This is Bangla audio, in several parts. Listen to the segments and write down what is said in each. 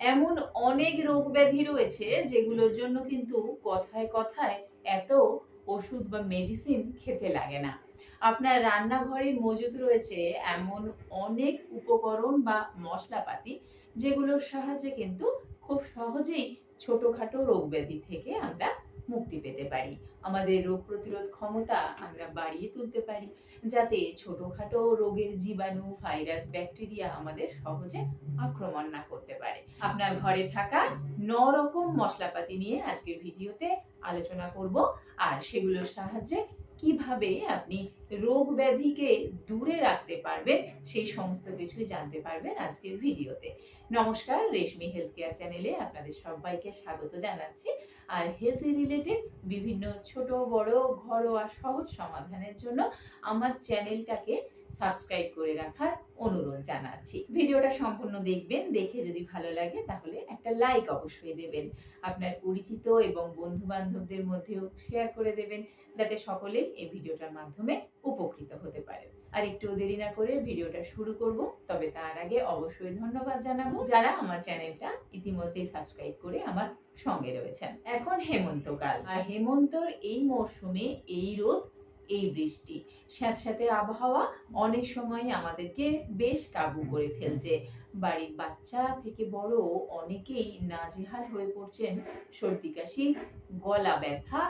এমন অনেক রোগ ব্যাধি রয়েছে যেগুলোর জন্য কিন্তু কথায় কথায় এত ওষুধ বা মেডিসিন খেতে লাগে না। আপনার রান্নাঘরে মজুদ রয়েছে এমন অনেক উপকরণ বা মশলাপাতি যেগুলোর সাহায্যে কিন্তু খুব সহজেই ছোটোখাটো রোগ ব্যাধি থেকে আমরা মুক্তি পেতে পারি। আমাদের রোগ প্রতিরোধ ক্ষমতা আমরা বাড়িয়ে তুলতে পারি। যাতে ছোটোখাটো রোগের জীবাণু, ভাইরাস, ব্যাকটেরিয়া আমাদের সহজে আক্রমণ না করতে পারে। আপনার ঘরে থাকা ন রকম মশলাপাতি নিয়ে আজকের ভিডিওতে আলোচনা করব। আর সেগুলোর সাহায্যে কীভাবে আপনি রোগ ব্যাধিকে দূরে রাখতে পারবেন, সেই সমস্ত কিছুই জানতে পারবেন আজকের ভিডিওতে। নমস্কার, রেশমি হেলথ কেয়ার চ্যানেলে আপনাদের সবাইকে স্বাগত জানাচ্ছি। আর হেলথ রিলেটেড বিভিন্ন ছোট, বড়, ঘরোয়া, সহজ সমাধানের জন্য আমার চ্যানেলটাকে সাবস্ক্রাইব করে রাখার অনুরোধ জানাচ্ছি। ভিডিওটা সম্পূর্ণ দেখবেন, দেখে যদি ভালো লাগে তাহলে একটা লাইক অবশ্যই দেবেন। আপনার পরিচিত এবং বন্ধু বান্ধবদের মধ্যেও শেয়ার করে দেবেন, যাতে সকলেই এই ভিডিওটার মাধ্যমে উপকৃত হতে পারে। আর একটু দেরি না করে ভিডিওটা শুরু করব, তবে তার আগে অবশ্যই ধন্যবাদ জানাব যারা আমার চ্যানেলটা ইতিমধ্যেই সাবস্ক্রাইব করে আমার সঙ্গে রয়েছেন। এখন হেমন্তকাল। আর হেমন্তর এই মরশুমে এই রোদ এই বৃষ্টি। স্যাঁতস্যাঁতে আবহাওয়া অনেক সময় আমাদেরকে বেশ কাবু করে ফেলছে। বাড়ির বাচ্চা থেকে বড় অনেকেই নাজেহাল হয়ে পড়ছেন। সর্দি, কাশি, গলা ব্যথা,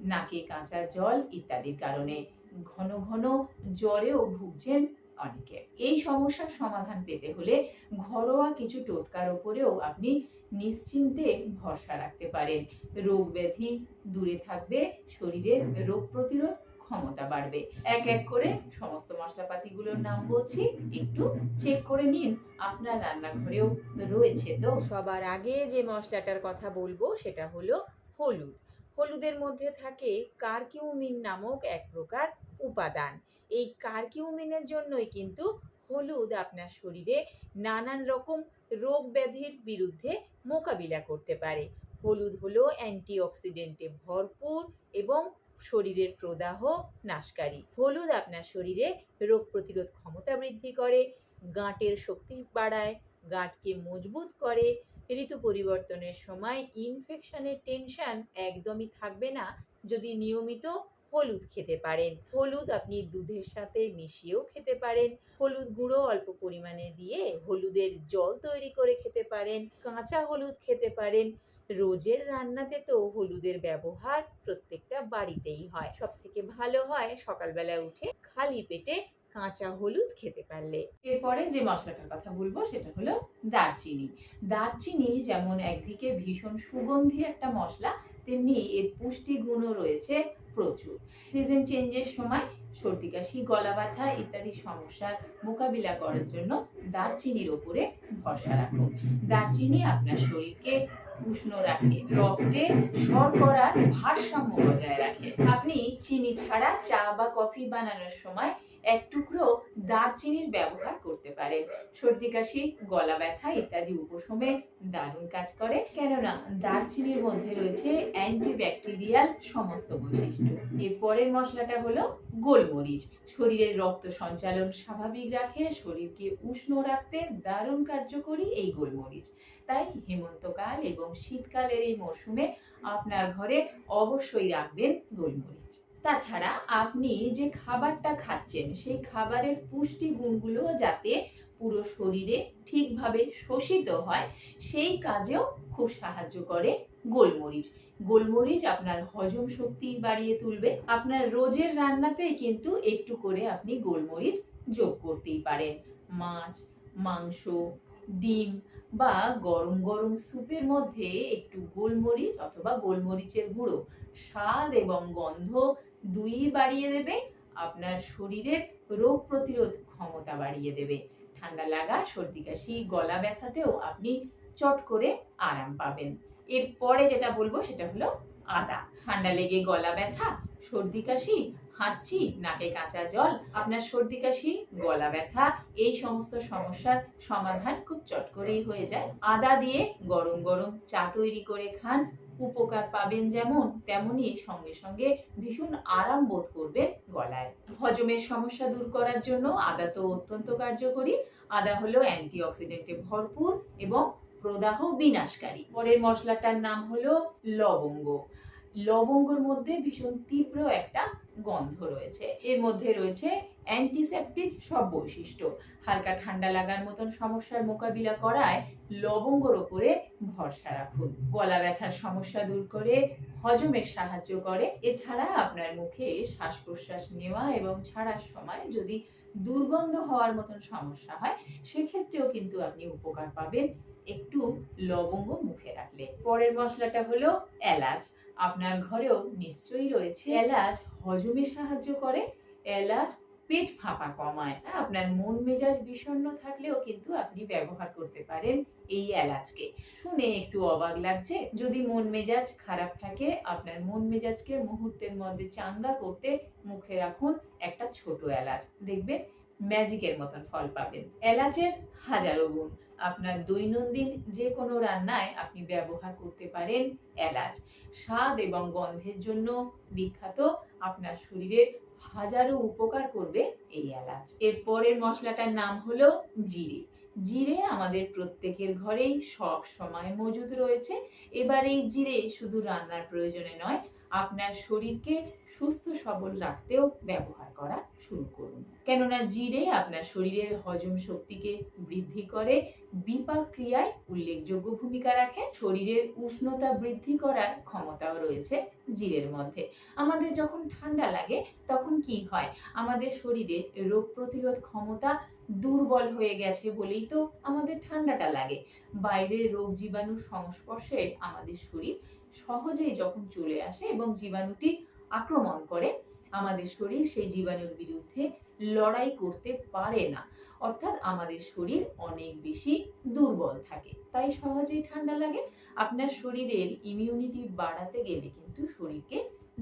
নাকে কাঁচা জল ইত্যাদির কারণে। ঘন ঘন জ্বরেও ভুগছেন অনেকে। এই সমস্যার সমাধান পেতে হলে ঘরোয়া কিছু টোটকার ওপরেও আপনি নিশ্চিন্তে ভরসা রাখতে পারেন। রোগ ব্যাধি দূরে থাকবে, শরীরের রোগ প্রতিরোধ ক্ষমতা বাড়বে। এক এক করে সমস্ত মশলাপাতিগুলোর নাম বলছি, একটু চেক করে নিন, আপনার রান্নাঘরেও রয়েছে তো? সবার আগে যে মশলাটার কথা বলব, সেটা হলো হলুদ। হলুদের মধ্যে থাকে কার্কিউমিন নামক এক প্রকার উপাদান। এই কার্কিউমিনের জন্যই কিন্তু হলুদ আপনার শরীরে নানান রকম রোগ ব্যাধির বিরুদ্ধে মোকাবিলা করতে পারে। হলুদ হলো অ্যান্টিঅক্সিডেন্টে ভরপুর এবং শরীরের প্রদাহ নাশকারী। হলুদ আপনার শরীরে রোগ প্রতিরোধ ক্ষমতা বৃদ্ধি করে, গাঁটের শক্তি বাড়ায়, গাঁটকে মজবুত করে, ঋতু পরিবর্তনের সময় ইনফেকশনের টেনশন একদমই থাকবে না যদি নিয়মিত হলুদ খেতে পারেন। হলুদ আপনি দুধের সাথে মিশিয়েও খেতে পারেন। হলুদ গুঁড়ো অল্প পরিমাণে দিয়ে হলুদের জল তৈরি করে খেতে পারেন। কাঁচা হলুদ খেতে পারেন। রোজের রান্নাতে তো হলুদের ব্যবহার প্রত্যেকটা বাড়িতেই হয়। সব থেকে ভালো হয় সকালবেলা উঠে খালি পেটে কাঁচা হলুদ খেতে পারলে। এরপরে যে মশলাটার কথা বলব সেটা হলো দারচিনি। দারচিনি যেমন একদিকে ভীষণ সুগন্ধি একটা মশলা, তেমনি এর পুষ্টি গুণও রয়েছে প্রচুর। সিজন চেঞ্জের সময় সর্দি, কাশি, গলা ব্যথা ইত্যাদি সমস্যার মোকাবিলা করার জন্য দারচিনির ওপরে ভরসা রাখুন। দারচিনি আপনার শরীরকে উষ্ণ রাখে। রক্তে শর্করার ভারসাম্য বজায় রাখে। আপনি চিনি ছাড়া চা বা কফি বানানোর সময় এক টুকরো দারচিনির ব্যবহার করতে পারেন। সর্দি, কাশি, গলা ব্যথা ইত্যাদি উপশমে দারুণ কাজ করে। কেননা দারচিনির মধ্যে রয়েছে অ্যান্টিব্যাকটেরিয়াল সমস্ত বৈশিষ্ট্য। এর পরের মশলাটা হলো গোলমরিচ। শরীরের রক্ত সঞ্চালন স্বাভাবিক রাখে, শরীরকে উষ্ণ রাখতে দারুণ কার্যকরী এই গোলমরিচ। তাই হেমন্তকাল এবং শীতকালের এই মরশুমে আপনার ঘরে অবশ্যই রাখবেন গোলমরিচ। তাছাড়া আপনি যে খাবারটা খাচ্ছেন, সেই খাবারের পুষ্টি গুণগুলো যাতে পুরো শরীরে ঠিকভাবে শোষিত হয়, সেই কাজেও খুব সাহায্য করে গোলমরিচ। গোলমরিচ আপনার হজম শক্তি বাড়িয়ে তুলবে। আপনার রোজের রান্নাতেই কিন্তু একটু করে আপনি গোলমরিচ যোগ করতেই পারেন। মাছ, মাংস, ডিম বা গরম গরম স্যুপের মধ্যে একটু গোলমরিচ অথবা গোলমরিচের গুঁড়ো। স্বাদ এবং গন্ধ দুই বাড়িয়ে দেবে, আপনার শরীরের রোগ প্রতিরোধ ক্ষমতা বাড়িয়ে দেবে। ঠান্ডা লাগা, সর্দি কাশি, গলা ব্যথাতেও আপনি চট করে আরাম পাবেন। এরপরে যেটা বলব সেটা হলো আদা। ঠান্ডা লেগে গলা ব্যথা সর্দি কাশি হাঁচি নাকে কাঁচা জল, আপনার সর্দি কাশি, গলা ব্যথা, এই সমস্ত সমস্যার সমাধান খুব চট করেই হয়ে যায়। আদা দিয়ে গরম গরম চা তৈরি করে খান। উপকার পাবেন যেমন তেমনি সঙ্গে সঙ্গে ভীষণ আরাম বোধ করবেন গলায়। হজমের সমস্যা দূর করার জন্য আদা তো অত্যন্ত কার্যকরী। আদা হলো অ্যান্টিঅক্সিডেন্টে ভরপুর এবং প্রদাহ বিনাশকারী। পরের মশলাটার নাম হলো লবঙ্গ। লবঙ্গর মধ্যে ভীষণ তীব্র একটা গন্ধ রয়েছে। এর মধ্যে রয়েছে অ্যান্টিসেপটিক সব বৈশিষ্ট্য হালকা ঠান্ডা লাগার মতন সমস্যার মোকাবিলা করায় লবঙ্গর ওপরে ভরসা রাখুন। গলা ব্যথার সমস্যা দূর করে, হজমের সাহায্য করে। এছাড়া আপনার মুখে শ্বাস প্রশ্বাস নেওয়া এবং ছাড়ার সময় যদি দুর্গন্ধ হওয়ার মতন সমস্যা হয়, সেক্ষেত্রেও কিন্তু আপনি উপকার পাবেন। একটু লবঙ্গ মুখে রাখলে। পরের মশলাটা হলো এলাচ। আপনার ঘরেও নিশ্চয়ই রয়েছে। এলাচ হজমে সাহায্য করে। এলাচ পেট ফাঁপা কমায়। হ্যাঁ, আপনার মন মেজাজ বিষণ্ণ থাকলেও কিন্তু আপনি ব্যবহার করতে পারেন এই এলাচকে। শুনে একটু অবাক লাগছে। যদি মন মেজাজ খারাপ থাকে আপনার মন মেজাজকে মুহূর্তের মধ্যে চাঙ্গা করতে মুখে রাখুন একটা ছোট এলাচ। দেখবেন ম্যাজিকের মতন ফল পাবেন। এলাচের হাজারো গুণ। আপনার দৈনন্দিন যে কোনো রান্নায় আপনি ব্যবহার করতে পারেন এলাচ। স্বাদ এবং গন্ধের জন্য বিখ্যাত আপনার শরীরের হাজারো উপকার করবে এই এলাচ। এর পরের মশলাটার নাম হলো জিরে। জিরে আমাদের প্রত্যেকের ঘরেই সব সময় মজুদ রয়েছে। এবার এই জিরে শুধু রান্নার প্রয়োজনে নয় আপনার শরীরকে সুস্থ সবল রাখতেও ব্যবহার করা শুরু করুন। কেননা জিরে আপনার শরীরের হজম শক্তিকে বৃদ্ধি করে বিপাক ক্রিয়ায় উল্লেখযোগ্য ভূমিকা রাখে, শরীরের উষ্ণতা বৃদ্ধি করার ক্ষমতাও রয়েছে জিরের মধ্যে। আমাদের যখন ঠান্ডা লাগে, তখন কি হয়? আমাদের শরীরে রোগ প্রতিরোধ ক্ষমতা দুর্বল হয়ে গেছে বলেই তো আমাদের ঠান্ডাটা লাগে। বাইরের রোগ জীবাণুর সংস্পর্শে আমাদের শরীর সহজেই যখন চলে আসে এবং জীবাণুটি আক্রমণ করে, আমাদের শরীর সেই জীবাণুর বিরুদ্ধে লড়াই করতে পারে না। অর্থাৎ আমাদের শরীর অনেক বেশি দুর্বল থাকে। তাই সহজেই ঠান্ডা লাগে। আপনার শরীরের ইমিউনিটি বাড়াতে গেলে কিন্তু শরীরকে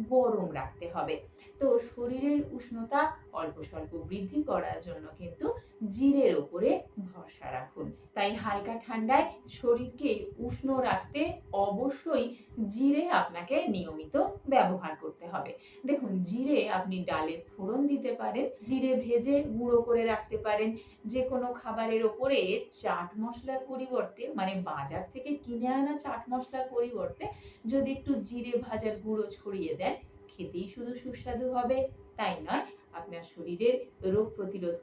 গরম রাখতে হবে। তো শরীরের উষ্ণতা অল্প স্বল্প বৃদ্ধি করার জন্য কিন্তু জিরের ওপরে ভরসা রাখুন। তাই হালকা ঠান্ডায় শরীরকে উষ্ণ রাখতে অবশ্যই জিরে আপনাকে নিয়মিত ব্যবহার করতে হবে। দেখুন, জিরে আপনি ডালে ফোড়ন দিতে পারেন, জিরে ভেজে গুঁড়ো করে রাখতে পারেন। যে কোনো খাবারের ওপরে চাট মশলার পরিবর্তে মানে বাজার থেকে কিনে আনা চাট মশলার পরিবর্তে যদি একটু জিরে ভাজার গুঁড়ো ছড়িয়ে দেন, খেতেই শুধু সুস্বাদু হবে। তাই নয়, আপনার শরীরের রোগ প্রতিরোধ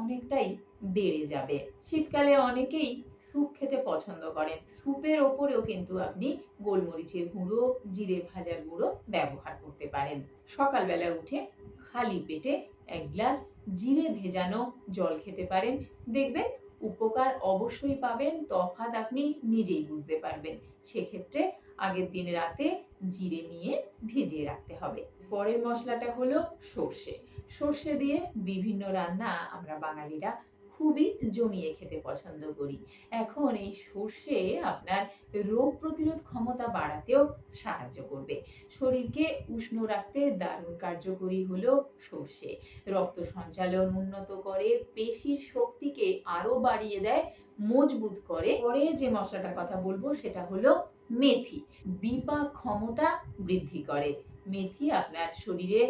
অনেকটাই বেড়ে যাবে। শীতকালে অনেকেই স্যুপ খেতে পছন্দ করেন। স্যুপের ওপরেও কিন্তু আপনি গোলমরিচের গুঁড়ো, জিরে ভাজার গুঁড়ো ব্যবহার করতে পারেন। সকালবেলা উঠে খালি পেটে এক গ্লাস জিরে ভেজানো জল খেতে পারেন। দেখবেন উপকার অবশ্যই পাবেন, তফাৎ আপনি নিজেই বুঝতে পারবেন। সেক্ষেত্রে আগের দিন রাতে জিরে নিয়ে ভিজিয়ে রাখতে হবে। পরের মশলাটা হলো সর্ষে। সর্ষে দিয়ে বিভিন্ন রান্না আমরা বাঙালিরা খুবই জমিয়ে খেতে পছন্দ করি। এখন এই সর্ষে আপনার রোগ প্রতিরোধ ক্ষমতা বাড়াতেও সাহায্য করবে। শরীরকে উষ্ণ রাখতে দারুণ কার্যকরী হলো সর্ষে। রক্ত সঞ্চালন উন্নত করে, পেশির শক্তিকে আরও বাড়িয়ে দেয়, মজবুত করে। পরে যে মশলাটার কথা বলব সেটা হলো মেথি। বিপাক ক্ষমতা বৃদ্ধি করে। মেথি আপনার শরীরে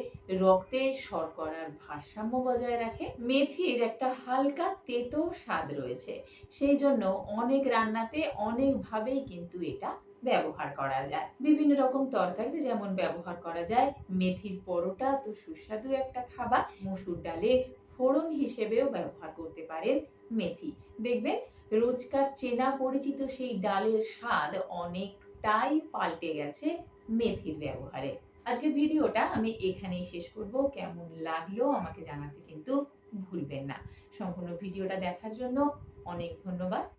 রক্তে শর্করার ভারসাম্য বজায় রাখে। মেথির একটা হালকা তেতো স্বাদ রয়েছে। সেই জন্য অনেক রান্নাতে অনেকভাবেই কিন্তু এটা ব্যবহার করা যায়। বিভিন্ন রকম তরকারিতে যেমন ব্যবহার করা যায়। মেথির পরোটা তো সুস্বাদু একটা খাবার। মসুর ডালে ফোড়ন হিসেবেও ব্যবহার করতে পারেন মেথি। দেখবেন রোজকার চেনা পরিচিত সেই ডালের স্বাদ অনেকটাই পাল্টে গেছে মেথির ব্যবহারে। আজকে ভিডিওটা আমি এখানেই শেষ করব। কেমন লাগল আমাকে জানাতে কিন্তু ভুলবেন না। সম্পূর্ণ ভিডিওটা দেখার জন্য অনেক ধন্যবাদ।